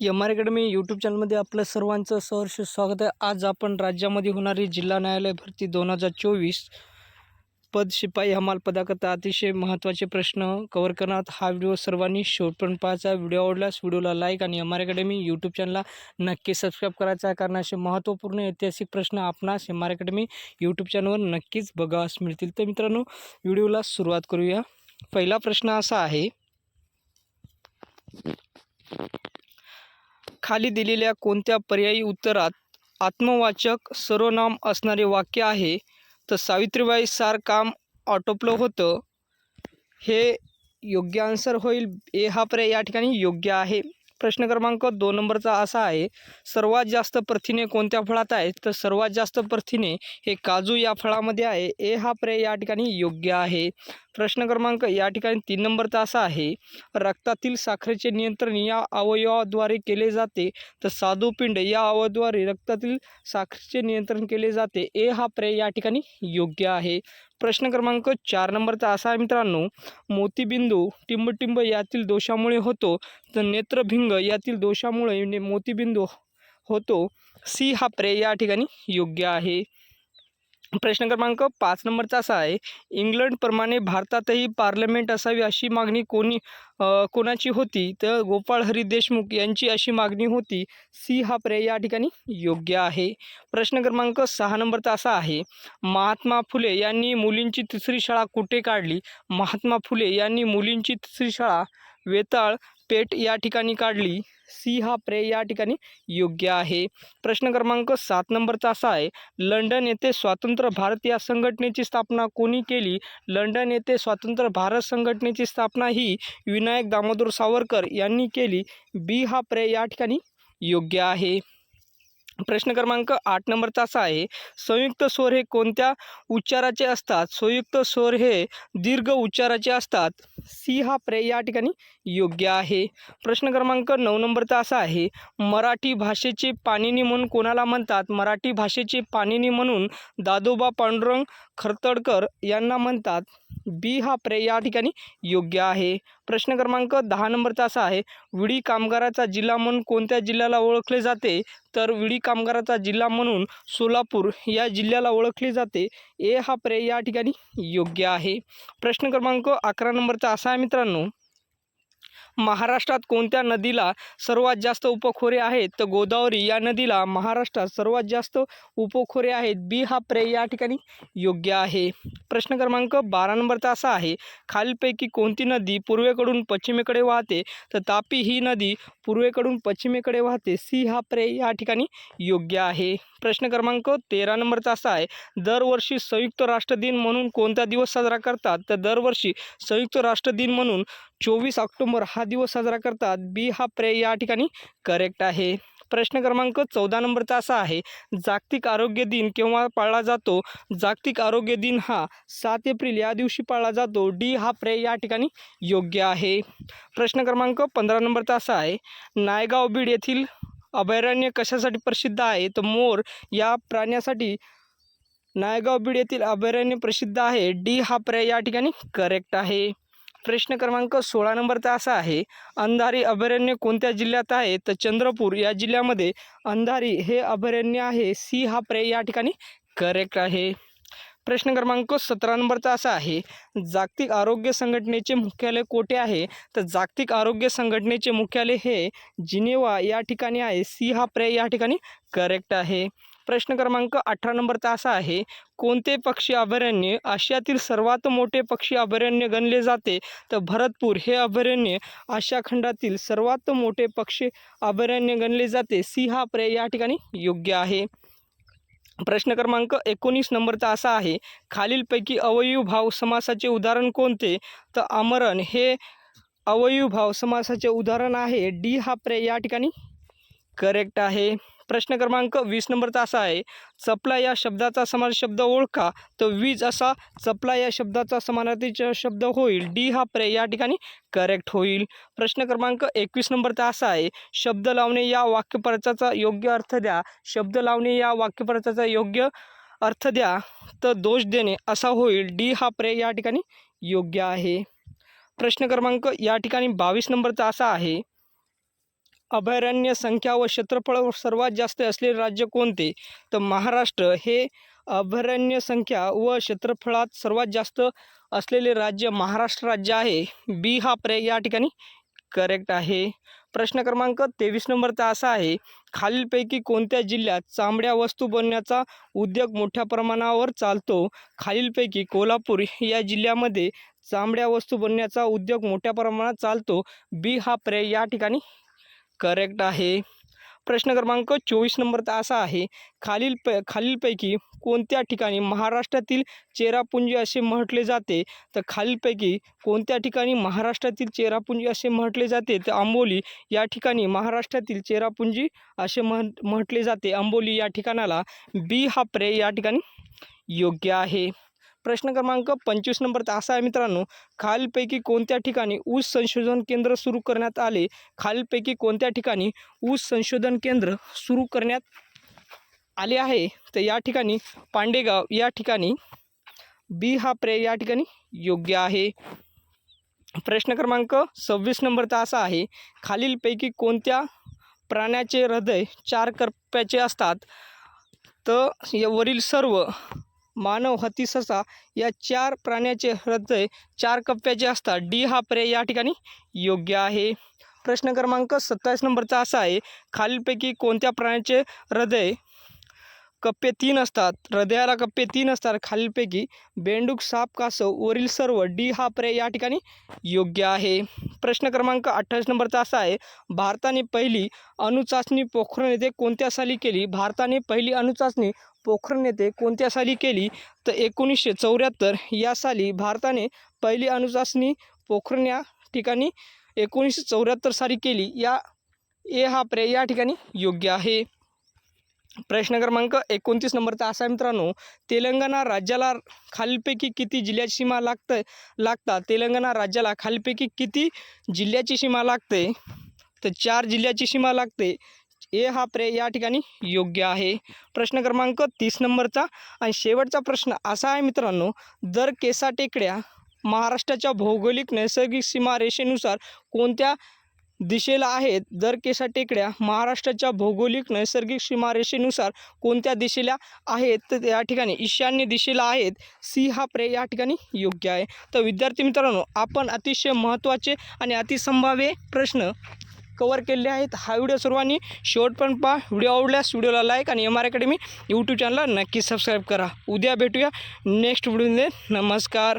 M R academy YouTube चॅनलमध्ये आपलं सर्वांचं सहर्ष स्वागत आहे. आज आपण राज्यामध्ये होणारी जिल्हा न्यायालय भरती दोन हजार चोवीस पद शिपाई हमाल पदाकरता अतिशय महत्त्वाचे प्रश्न कवर करणार. हा व्हिडिओ सर्वांनी शेवटपर्यंत पाहायचा. व्हिडिओ आवडल्यास व्हिडिओला लाईक आणि एम आर अकॅडमी यूट्यूब चॅनलला नक्की सबस्क्राईब करायचा. आहे कारण असे महत्त्वपूर्ण ऐतिहासिक प्रश्न आपणास एम आर अकॅडमी यूट्यूब चॅनलवर नक्कीच बघावास मिळतील. तर मित्रांनो व्हिडिओला सुरुवात करूया. पहिला प्रश्न असा आहे खाली दिलेल्या कोणत्या पर्यायी उत्तरात आत्मवाचक सर्वनाम असणारे वाक्य आहे? तर सावित्रीबाई सार काम आटोपलं होतं. हे योग्य आन्सर होईल. ए हा पर्याय या ठिकाणी योग्य आहे. प्रश्न क्रमांक दोन नंबरचा असा आहे सर्वात जास्त प्रथिने कोणत्या फळात आहेत? तर सर्वात जास्त प्रथिने हे काजू या फळामध्ये आहे. ए हा पर्याय या ठिकाणी योग्य आहे. प्रश्न क्रमांक या ठिकाणी तीन नंबरचा असा आहे रक्तातील साखरेचे नियंत्रण या अवयवाद्वारे केले जाते. तर साधुपिंड या अवयवाद्वारे रक्तातील साखरेचे नियंत्रण केले जाते. ए हा पर्याय या ठिकाणी योग्य आहे. प्रश्न क्रमांक चार नंबरचा असा आहे मित्रांनो मोतीबिंदू टिंबटिंब यातील दोषामुळे होतो तर नेत्रभिंग यातील दोषामुळे ने- मोतीबिंदू होतो सी हा पर्याय या ठिकाणी योग्य आहे. प्रश्न क्रमांक पाच नंबरचा असा आहे इंग्लंडप्रमाणे भारतातही पार्लमेंट असावी अशी मागणी कोणी कोणाची होती तर गोपाळ हरी देशमुख यांची अशी मागणी होती सी हा पर्याय या ठिकाणी योग्य आहे. प्रश्न क्रमांक सहा नंबरचा असा आहे महात्मा फुले यांनी मुलींची तिसरी शाळा कुठे काढली? महात्मा फुले यांनी मुलींची तिसरी शाळा वेताळ पेट या ठिकाणी काढली सी हा पर्याय या ठिकाणी योग्य आहे. प्रश्न क्रमांक सात नंबरचा असा आहे लंडन येथे स्वातंत्र्य भारत या संघटनेची स्थापना कोणी केली? लंडन येथे स्वातंत्र्य भारत संघटनेची स्थापना ही विनायक दामोदर सावरकर यांनी केली. बी हा पर्याय या ठिकाणी योग्य आहे. प्रश्न क्रमांक आठ नंबरचा असा आहे संयुक्त स्वर हे कोणत्या उच्चाराचे असतात? संयुक्त स्वर हे दीर्घ उच्चाराचे असतात. सी हा पर्याय या ठिकाणी योग्य आहे. प्रश्न क्रमांक नऊ नंबरचा असा आहे मराठी भाषेचे पाणिनी म्हणून कोणाला म्हणतात? मराठी भाषेचे पाणिनी म्हणून दादोबा पांडुरंग खरतडकर यांना म्हणतात. बी हा पर्याय या ठिकाणी योग्य आहे. प्रश्न क्रमांक दहा नंबरचा असा आहे विडी कामगाराचा जिल्हा म्हणून कोणत्या जिल्ह्याला ओळखले जाते? तर विडी कामगाराचा जिल्हा म्हणून सोलापूर या जिल्ह्याला ओळखले जाते. ए हा पर्याय या ठिकाणी योग्य आहे. प्रश्न क्रमांक अकरा नंबरचा असा आहे मित्रांनो महाराष्ट्रात कोणत्या नदीला सर्वात जास्त उपखोरे आहेत? तर गोदावरी या नदीला महाराष्ट्रात सर्वात जास्त उपखोरे आहेत. बी हा पर्याय या ठिकाणी योग्य आहे. प्रश्न क्रमांक बारा नंबरचा असा आहे खालीलपैकी कोणती नदी पूर्वेकडून पश्चिमेकडे वाहते? तर तापी ही नदी पूर्वेकडून पश्चिमेकडे वाहते. सी हा पर्याय या ठिकाणी योग्य आहे. प्रश्न क्रमांक तेरा नंबरचा असा आहे दरवर्षी संयुक्त राष्ट्र दिन म्हणून कोणता दिवस साजरा करतात? तर दरवर्षी संयुक्त राष्ट्र दिन म्हणून चोवीस ऑक्टोंबर हा दिवस साजरा करतात. बी हा पर्याय या ठिकाणी करेक्ट आहे. प्रश्न क्रमांक चौदा नंबरचा असा आहे जागतिक आरोग्य दिन केव्हा पाळला जातो? जागतिक आरोग्य दिन हा सात एप्रिल या दिवशी पाळला जातो. डी हा प्रे या ठिकाणी योग्य आहे. प्रश्न क्रमांक पंधरा नंबरचा असा आहे नायगाव बीड येथील अभयारण्य कशासाठी प्रसिद्ध आहे? तर मोर या प्राण्यासाठी नायगाव बीड येथील अभयारण्य प्रसिद्ध आहे. डी हा पर्याय या ठिकाणी करेक्ट आहे. प्रश्न क्रमांक सोळा नंबरचा असा आहे अंधारी अभयारण्य कोणत्या जिल्ह्यात आहे? तर चंद्रपूर या जिल्ह्यामध्ये अंधारी हे अभयारण्य आहे सी हा प्रे या ठिकाणी करेक्ट आहे. प्रश्न क्रमांक सतरा नंबरचा असा आहे जागतिक आरोग्य संघटनेचे मुख्यालय कोठे आहे? तर जागतिक आरोग्य संघटनेचे मुख्यालय हे जिनेवा या ठिकाणी आहे सी हा प्रे या ठिकाणी करेक्ट आहे. प्रश्न क्रमांक अठरा नंबरचा असा आहे कोणते पक्षी अभयारण्य आशियातील सर्वात मोठे पक्षी अभयारण्य गणले जाते? तर भरतपूर हे अभयारण्य आशिया खंडातील सर्वात मोठे पक्षी अभयारण्य गणले जाते. सी हा पर्याय या ठिकाणी योग्य आहे. प्रश्न क्रमांक एकोणीस नंबरचा असा आहे खालीलपैकी अवयव भाव समासाचे उदाहरण कोणते? तर आमरण हे अवयव भाव समासाचे उदाहरण आहे. डी हा पर्याय या ठिकाणी करेक्ट आहे. प्रश्न क्रमांक वीस नंबरचा असा आहे चपला या शब्दाचा समानार्थी शब्द ओळखा. तर वीज असा चपला या शब्दाचा समानार्थीचा शब्द होईल. डी हा प्रे या ठिकाणी करेक्ट होईल. प्रश्न क्रमांक एकवीस नंबरचा असा आहे शब्द लावणे या वाक्यपरचाचा योग्य अर्थ द्या. शब्द लावणे या वाक्यपरचाचा योग्य अर्थ द्या तर दोष देणे असा होईल. डी हा प्रे या ठिकाणी योग्य आहे. प्रश्न क्रमांक या ठिकाणी बावीस नंबरचा असा आहे अभयारण्य संख्या व क्षेत्रफळ सर्वात जास्त असलेले राज्य कोणते? तर महाराष्ट्र हे अभयारण्य संख्या व क्षेत्रफळात सर्वात जास्त असलेले राज्य महाराष्ट्र राज्य आहे. बी हा पर्याय या ठिकाणी करेक्ट आहे. प्रश्न क्रमांक तेवीस नंबरचा असा आहे खालीलपैकी कोणत्या जिल्ह्यात चांबड्या वस्तू बनण्याचा उद्योग मोठ्या प्रमाणावर चालतो? खालीलपैकी कोल्हापूर या जिल्ह्यामध्ये चांबड्या वस्तू बनण्याचा उद्योग मोठ्या प्रमाणात चालतो. बी हा पर्याय या ठिकाणी करेक्ट आहे. प्रश्न क्रमांक चोवीस नंबरचा असा आहे खालील प खालीलपैकी कोणत्या ठिकाणी महाराष्ट्रातील चेरापुंजी असे म्हटले जाते? तर खालीलपैकी कोणत्या ठिकाणी महाराष्ट्रातील चेरापुंजी असे म्हटले जाते? तर आंबोली या ठिकाणी महाराष्ट्रातील चेरापुंजी असे म्हण म्हटले जाते. आंबोली या ठिकाणाला बी हा पर्याय या ठिकाणी योग्य आहे. प्रश्न क्रमांक पंचवीस नंबरचा असा आहे मित्रांनो खालीलपैकी कोणत्या ठिकाणी ऊस संशोधन केंद्र सुरू करण्यात आले? खालीलपैकी कोणत्या ठिकाणी ऊस संशोधन केंद्र सुरू करण्यात आले आहे? तर या ठिकाणी पांडेगाव या ठिकाणी बी हा पर्याय या ठिकाणी योग्य आहे. प्रश्न क्रमांक सव्वीस नंबरचा असा आहे खालीलपैकी कोणत्या प्राण्याचे हृदय चार कर्प्याचे असतात? तर या वरील सर्व मानव हत्ती ससा या चार प्राण्याचे हृदय चार कप्प्याचे असतात. डी हा पर्याय या ठिकाणी योग्य आहे. प्रश्न क्रमांक सत्तावीस नंबरचा असा आहे खालीलपैकी कोणत्या प्राण्याचे हृदय कप्पे तीन असतात? हृदयाला कप्पे तीन असतात. खालीलपैकी बेंडूक साप कासव वरील सर्व डी हा पर्याय या ठिकाणी योग्य आहे. प्रश्न क्रमांक अठ्ठावीस नंबरचा असा आहे भारताने पहिली अणुचाचणी पोखरण येथे कोणत्या साली केली? भारताने पहिली अणुचाचणी पोखरण येथे कोणत्या साली केली तर एकोणीसशे चौऱ्याहत्तर या साली भारताने पहिली अणुचाचणी पोखरण या ठिकाणी एकोणीसशे चौऱ्याहत्तर साली केली. या ए हा पर्याय या ठिकाणी योग्य आहे. प्रश्न क्रमांक एकोणतीस नंबरचा असा मित्रांनो तेलंगणा राज्याला खालीलपैकी किती जिल्ह्याची सीमा लागतं लागतात तेलंगणा राज्याला खालीलपैकी किती जिल्ह्याची सीमा लागते? तर चार जिल्ह्याची सीमा लागते. ए हा पर्याय या ठिकाणी योग्य आहे. प्रश्न क्रमांक तीस नंबरचा आणि शेवटचा प्रश्न असा आहे मित्रांनो दर केसा टेकड्या महाराष्ट्राच्या भौगोलिक नैसर्गिक सीमारेषेनुसार कोणत्या दिशेला आहेत? दर केसा टेकड्या महाराष्ट्राच्या भौगोलिक नैसर्गिक सीमारेषेनुसार कोणत्या दिशेला आहेत? तर या ठिकाणी ईशान्य दिशेला आहेत. सी हा पर्याय या ठिकाणी योग्य आहे. तर विद्यार्थी मित्रांनो आपण अतिशय महत्त्वाचे आणि अतिसंभाव्य प्रश्न कवर केलेले आहेत. हा व्हिडिओ सर्वांनी शेवटपर्यंत पहा. व्हिडिओ आवडल्यास व्हिडिओला लाईक आणि एम आर अकॅडमी यूट्यूब चॅनलला नक्की सबस्क्राईब करा. उद्या भेटूया नेक्स्ट व्हिडिओमध्ये नमस्कार.